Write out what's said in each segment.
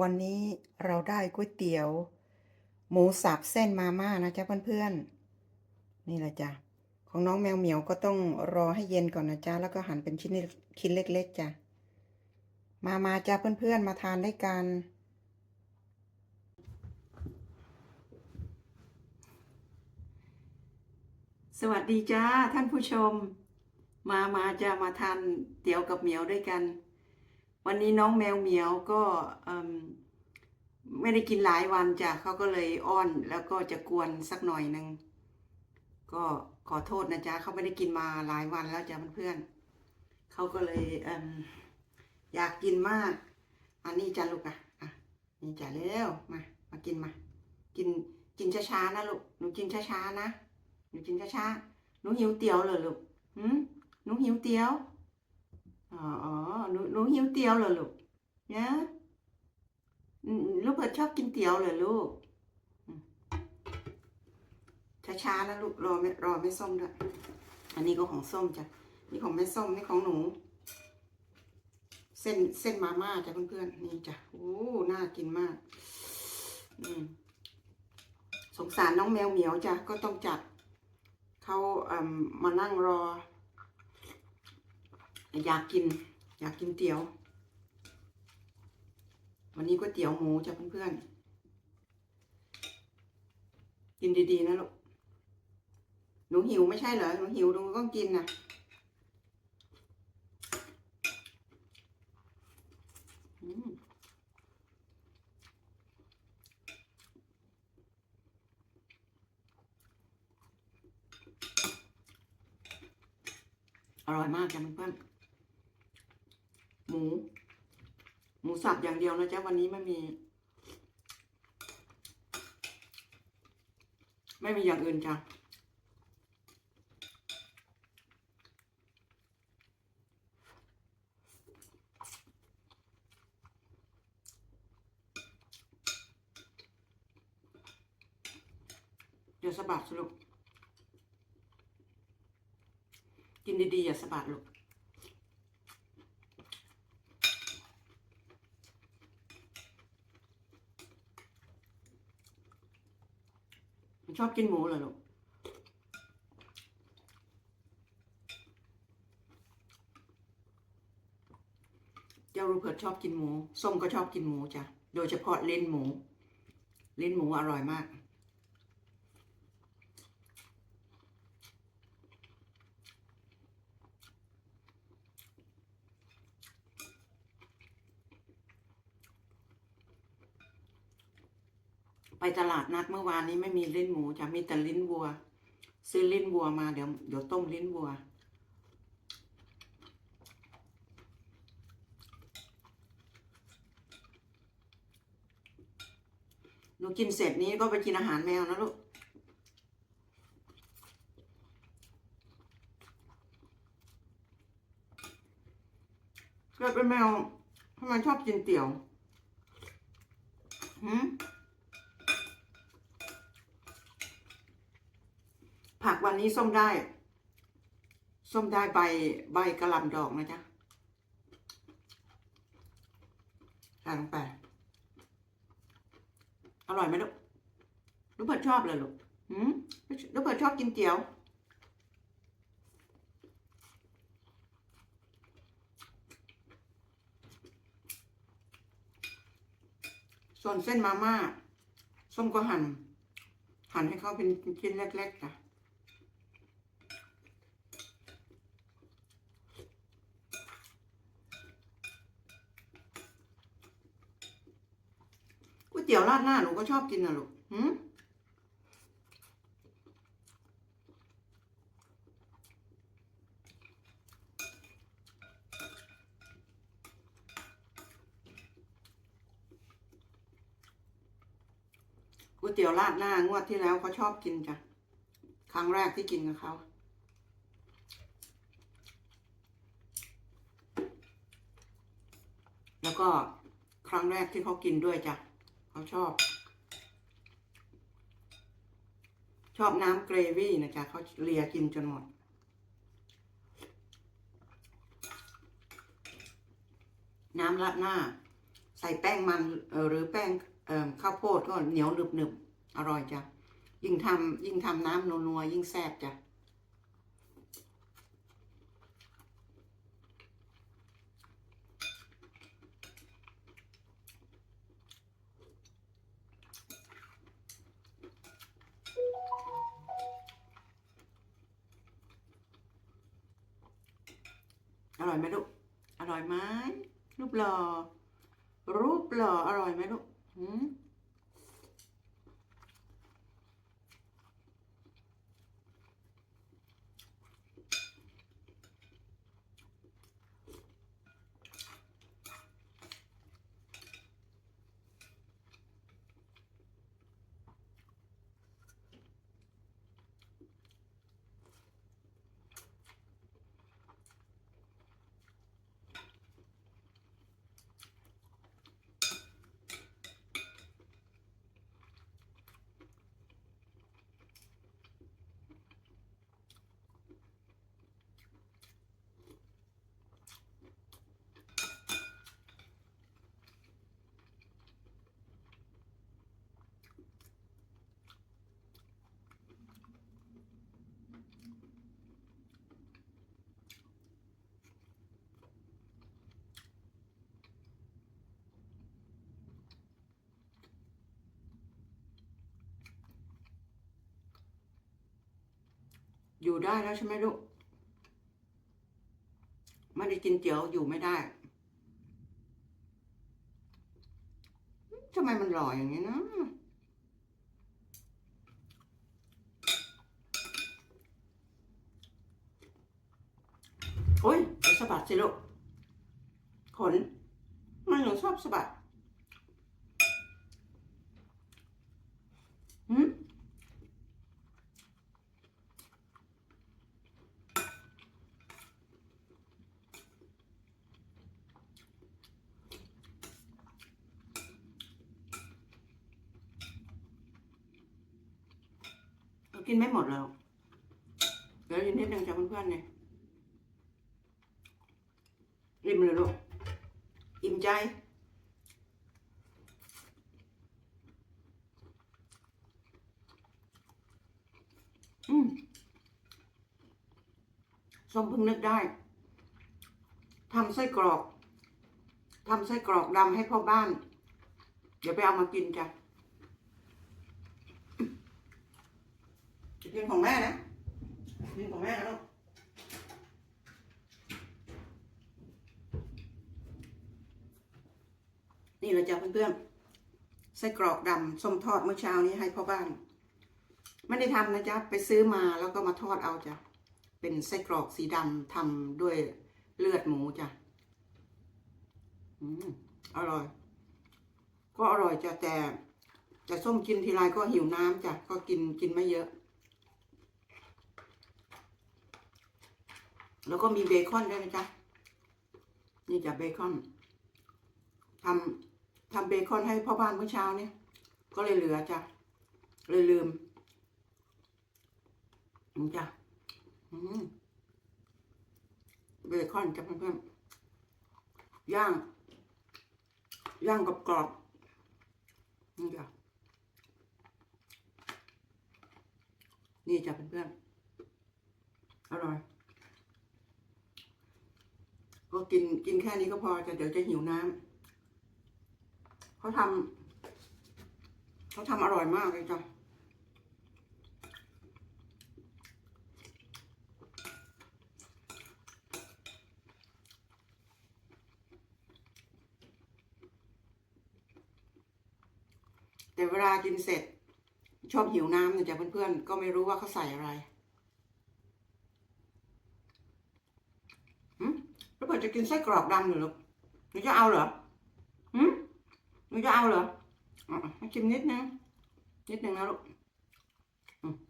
วันนี้เราได้ก๋วยเตี๋ยว หมูสับเส้นมาม่านะจ๊ะเพื่อนๆ นี่แหละจ้ะ ของน้องแมวเหมียวก็ต้องรอให้เย็นก่อนนะจ๊ะ แล้วก็หั่นเป็นชิ้นชิ้นเล็กๆจ้ะ มามาจ้ะเพื่อนๆ มาทานด้วยกัน สวัสดีจ้าท่านผู้ชม มามาจะมาทานเตี๋ยวกับเหมียวด้วยกัน วันนี้น้องแมวเหมียวก็ไม่ได้กินหลายวันจ้ะเขาก็เลยอ้อนแล้วก็จะกวนสักหน่อยหนึ่งก็ขอโทษนะจ๊ะเขาไม่ได้กินมาหลายวันแล้วจ้ะเพื่อนๆเขาก็เลยเออยากกินมาก อันนี้จ้ะลูกอะอะนี่จ้ะเร็วมา มากินมา กินกินช้าๆนะลูกหนูกินช้าๆนะหนูกินช้าๆหนูหิวเตี๋ยวเหรอลูกหืมหนูหิวเตี๋ยว อ๋อหนูหนูหิวเตี๋ยวเหรอลูกเนี่ยลูกเปิดชอบกินเตี๋ยวเหรอลูกช้าๆนะลูกรอไม่รอไม่ส้มด้วยอันนี้ก็ของส้มจ้ะนี่ของแม่ส้มนี่ของหนู เส้นเส้นมาม่าจ้ะเพื่อนๆนี่จ้ะโอ้น่ากินมากอืมสงสารน้องแมวเหมียวจ้ะก็ต้องจัดเขาเอ่มมานั่งรอ อยากกิน อยากกินเตี๋ยว วันนี้ก๋วยเตี๋ยวหมูจ้ะเพื่อนๆ กินดีๆนะลูก หนูหิวไม่ใช่เหรอ หนูหิวหนูก็กินนะอืมอร่อยมากจ้ะเพื่อนๆ มูหมูสับอย่างเดียวนะจ๊ะวันนี้ไม่มี ไม่มีอย่างอื่นจ้ะเดี๋ยวสะบัดสลูกกินดีๆอย่าสะบัดลูก ชอบกินหมูเหรอลูกเจ้ารูเพิร์ตชอบกินหมู ส้มก็ชอบกินหมูจ้ะ โดยเฉพาะเล่นหมู เล่นหมูอร่อยมาก ไปตลาดนัดเมื่อวานนี้ไม่มีลิ้นหมูจะมีแต่ลิ้นวัว ซื้อลิ้นวัวมาเดี๋ยวเดี๋ยวต้มลิ้นวัว หนูกินเสร็จนี้ก็ไปกินอาหารแมวนะลูกเกิดเป็นแมวทำไมชอบกินเตี๋ยวหืม ผักวันนี้ส้มได้ ส้มได้ใบใบกระลำดอกนะจ๊ะใส่ลงไปอร่อยไหมลูกลูกเปิดชอบเลยลูกหืมลูกเปิดชอบกินเตี๋ยวส่วนเส้นมาม่าส้มก็หั่นหั่นให้เขาเป็นชิ้นเล็กๆจ้ะ เตี๋ยวราดหน้าหนูก็ชอบกินนะลูกหืมก๋วยเตี๋ยวราดหน้างวดที่แล้วเขาชอบกินจ้ะ ครั้งแรกที่กินกับเขาแล้วก็ครั้งแรกที่เขากินด้วยจ้ะ เขาชอบ ชอบน้ำเกรวี่นะจ๊ะเขาเลียกินจนหมด น้ำราดหน้า ใส่แป้งมันหรือแป้งข้าวโพดก็เหนียวหนึบหนึบๆอร่อยจ้ะยิ่งทำยิ่งทำน้ำนัวๆยิ่งแซ่บจ้ะ ร่อยไหมลูก อร่อยไหมรูปหล่อรูปหล่ออร่อยไหมลูกหืม อยู่ได้แล้วใช่ไหมลูกไม่ได้กินเจียวอยู่ไม่ได้ทำไมมันหล่ออย่างนี้นะโอ้ยไปสะบัดสิลูกขนมันหนูชอบสะบัดหืม กินไม่หมดแล้วเดี๋ยวยินนิดนึงจากเพื่อนๆเนี่ยริมเลยลูกอิ่มใจอืมส้มเพิ่งนึกได้ทำไส้กรอกทำไส้กรอกดำให้พ่อบ้าน เดี๋ยวไปเอามากินจ้ะ กินของแม่นะกินของแม่นะลูกนี่เราจะเพื่อนๆไส้กรอกดำส้มทอดเมื่อเช้านี้ให้พ่อบ้าน ไม่ได้ทำนะจ๊ะ ไปซื้อมาแล้วก็มาทอดเอาจ้ะ เป็นไส้กรอกสีดำทำด้วยเลือดหมูจ้ะอืมอร่อย ก็อร่อยจ้ะแต่แต่ส้มกินทีไรก็หิวน้ำจ้ะ ก็กินกินไม่เยอะ แล้วก็มีเบคอนด้วยนะจ๊ะ นี่จะเบคอนทำทำเบคอนให้พ่อบ้านเมื่อเช้าเนี่ย ก็เลยเหลือจ้ะ เลยลืมนี่จ้ะเบคอนจ้ะเพื่อนๆย่าง ย่างกรอบๆนี่จ้ะนี่จ้ะเพื่อนๆอร่อย ก็กินกินแค่นี้ก็พอจะเดี๋ยวจะหิวน้ำเขาทำเขาทำอร่อยมากเลยจ้ะแต่เวลากินเสร็จชอบหิวน้ำเนี่ยจ้ะเพื่อนๆก็ไม่รู้ว่าเขาใส่อะไร แล้ว เปิดจะกินไส้กรอกดำเหรอลูกหนูจะเอาเหรอหืมหนูจะเอาเหรออะชิมนิดนึงนิดนึงนะลูก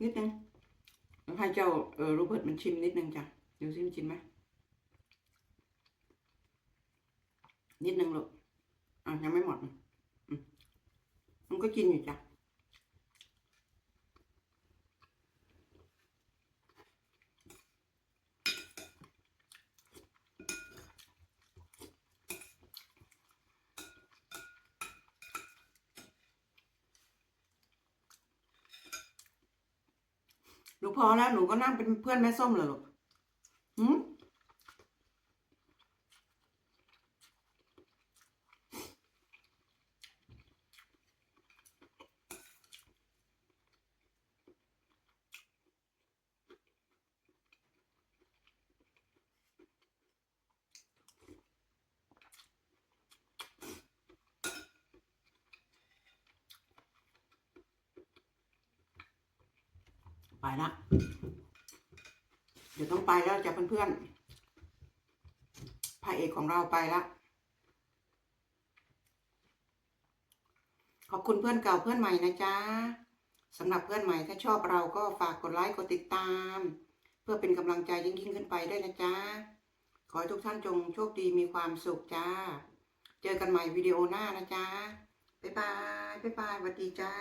นิดนึงแล้วให้เจ้าเออโรเบิร์ตมันชิมนิดนึงจ้ะดูซิมันชิมไหมนิดนึงลูกอะยังไม่หมดมันก็กินอยู่จ้ะ หนูพอแล้วหนูก็นั่งเป็นเพื่อนแม่ส้มเหรอลูกหืมไป ละ เดี๋ยวต้องไปแล้วจ้ะเพื่อนๆพระเอกของเราไปละขอบคุณเพื่อนเก่าเพื่อนใหม่นะจ๊ะสำหรับเพื่อนใหม่ถ้าชอบเราก็ฝากกดไลค์กดติดตาม เพื่อเป็นกำลังใจยิ่งยิ่งขึ้นไปด้วยนะจ๊ะขอให้ทุกท่านจงโชคดีมีความสุขจ้า เจอกันใหม่วิดีโอหน้านะจ๊ะบ๊ายบายบ๊ายบายสวัสดีจ้า